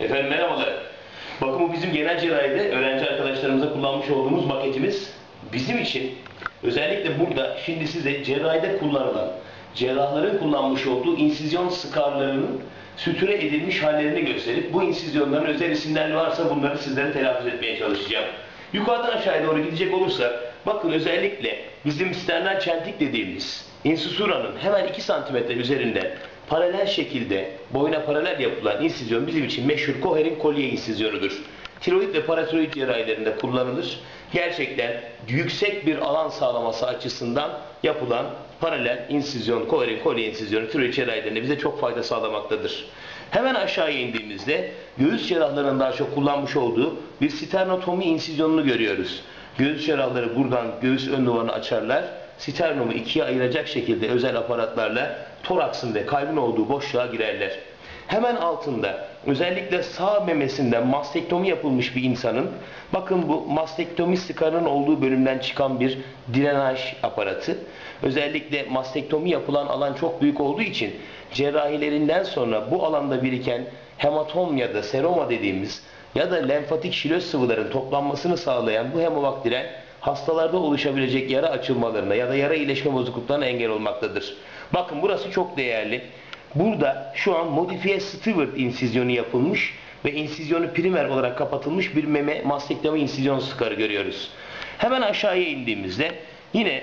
Efendim merhabalar. Bakın bu bizim genel cerrahide öğrenci arkadaşlarımıza kullanmış olduğumuz maketimiz bizim için özellikle burada şimdi size cerrahide kullanılan cerrahların kullanmış olduğu insizyon skarlarının sütüre edilmiş hallerini gösterip bu insizyonların özel isimleri varsa bunları sizlere telaffuz etmeye çalışacağım. Yukarıdan aşağıya doğru gidecek olursak bakın özellikle bizim sternal çentik dediğimiz insusuranın hemen 2 santimetre üzerinde paralel şekilde boyuna paralel yapılan insizyon bizim için meşhur Coher'in kolye insizyonudur. Tiroid ve paratiroid cerrahilerinde kullanılır. Gerçekten yüksek bir alan sağlaması açısından yapılan paralel insizyon, Coher'in kolye insizyonu tiroid cerrahilerinde bize çok fayda sağlamaktadır. Hemen aşağıya indiğimizde göğüs cerrahlarının daha çok kullanmış olduğu bir sternotomi insizyonunu görüyoruz. Göğüs cerrahları buradan göğüs ön duvarını açarlar. Sternomu ikiye ayıracak şekilde özel aparatlarla toraksın ve kalbin olduğu boşluğa girerler. Hemen altında özellikle sağ memesinden mastektomi yapılmış bir insanın bakın bu mastektomi sıkarının olduğu bölümden çıkan bir drenaj aparatı. Özellikle mastektomi yapılan alan çok büyük olduğu için cerrahilerinden sonra bu alanda biriken hematom ya da seroma dediğimiz ya da lenfatik şilöz sıvıların toplanmasını sağlayan bu hemobaktiren hastalarda oluşabilecek yara açılmalarına ya da yara iyileşme bozukluklarına engel olmaktadır. Bakın burası çok değerli. Burada şu an modifiye Stewart insizyonu yapılmış ve insizyonu primer olarak kapatılmış bir meme mastektomi insizyon skarı görüyoruz. Hemen aşağıya indiğimizde yine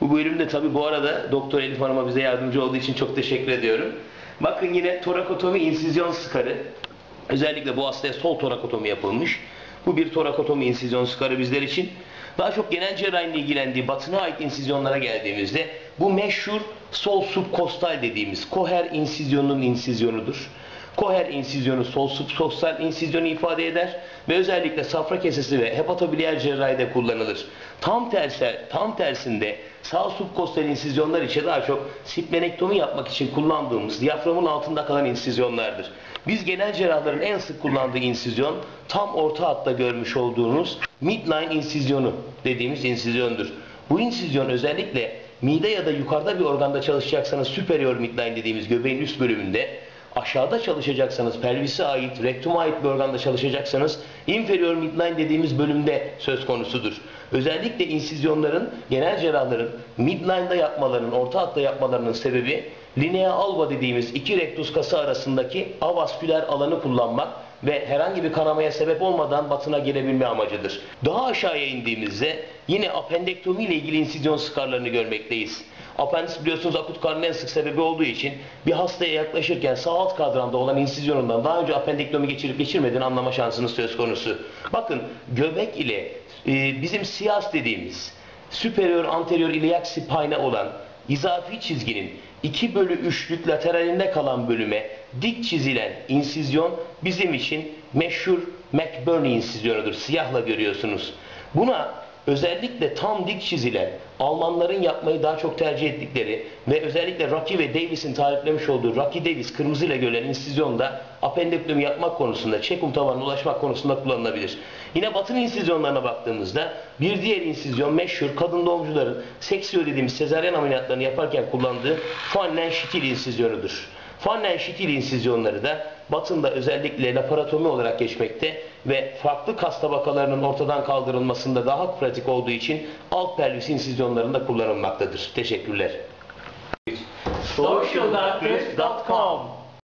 bu bölümde tabi bu arada Doktor Elif Hanım'a bize yardımcı olduğu için çok teşekkür ediyorum. Bakın yine torakotomi insizyon skarı. Özellikle bu hastaya sol torakotomi yapılmış. Bu bir torakotomi insizyon skarı bizler için. Daha çok genel cerrahinin ilgilendiği batına ait insizyonlara geldiğimizde bu meşhur sol subkostal dediğimiz koher insizyonunun insizyonudur. Koher insizyonu sol subkostal insizyonu ifade eder ve özellikle safra kesesi ve hepatobiliyer cerrahide kullanılır. Tam tersi, tam tersinde sağ subkostal insizyonlar içe daha çok splenektomi yapmak için kullandığımız diyaframın altında kalan insizyonlardır. Biz genel cerrahların en sık kullandığı insizyon tam orta hatta görmüş olduğunuz midline insizyonu dediğimiz insizyondur. Bu insizyon özellikle mide ya da yukarıda bir organda çalışacaksanız superior midline dediğimiz göbeğin üst bölümünde aşağıda çalışacaksanız pelvise ait, rektuma ait bir organda çalışacaksanız inferior midline dediğimiz bölümde söz konusudur. Özellikle insizyonların, genel cerrahların midline'da yapmalarının, orta hatta yapmalarının sebebi linea alba dediğimiz iki rektus kası arasındaki avasküler alanı kullanmak ve herhangi bir kanamaya sebep olmadan batına gelebilme amacıdır. Daha aşağıya indiğimizde yine apendektomi ile ilgili insizyon skarlarını görmekteyiz. Apendis biliyorsunuz akut karnın en sık sebebi olduğu için bir hastaya yaklaşırken sağ alt kadranda olan insizyonundan daha önce apendektomi geçirip geçirmediğini anlama şansınız söz konusu. Bakın göbek ile e, bizim siyas dediğimiz superior anterior iliac spine olan izafi çizginin 2 bölü 3'lük lateralinde kalan bölüme dik çizilen insizyon bizim için meşhur McBurney insizyonudur. Siyahla görüyorsunuz. Buna özellikle tam dik çizilen Almanların yapmayı daha çok tercih ettikleri ve özellikle Rocky ve Davis'in tariflemiş olduğu Rocky Davis kırmızıyla görülen insizyonda apendektomi yapmak konusunda, çekum tabanına ulaşmak konusunda kullanılabilir. Yine batın insizyonlarına baktığımızda bir diğer insizyon meşhur kadın doğumcuların seksiyo dediğimiz sezaryen ameliyatlarını yaparken kullandığı Fannen şitil insizyonudur. Fannen şitil insizyonları da batında özellikle laparotomi olarak geçmekte ve farklı kas tabakalarının ortadan kaldırılmasında daha pratik olduğu için alt pelvis insizyonlarında kullanılmaktadır. Teşekkürler. socialdoctors.com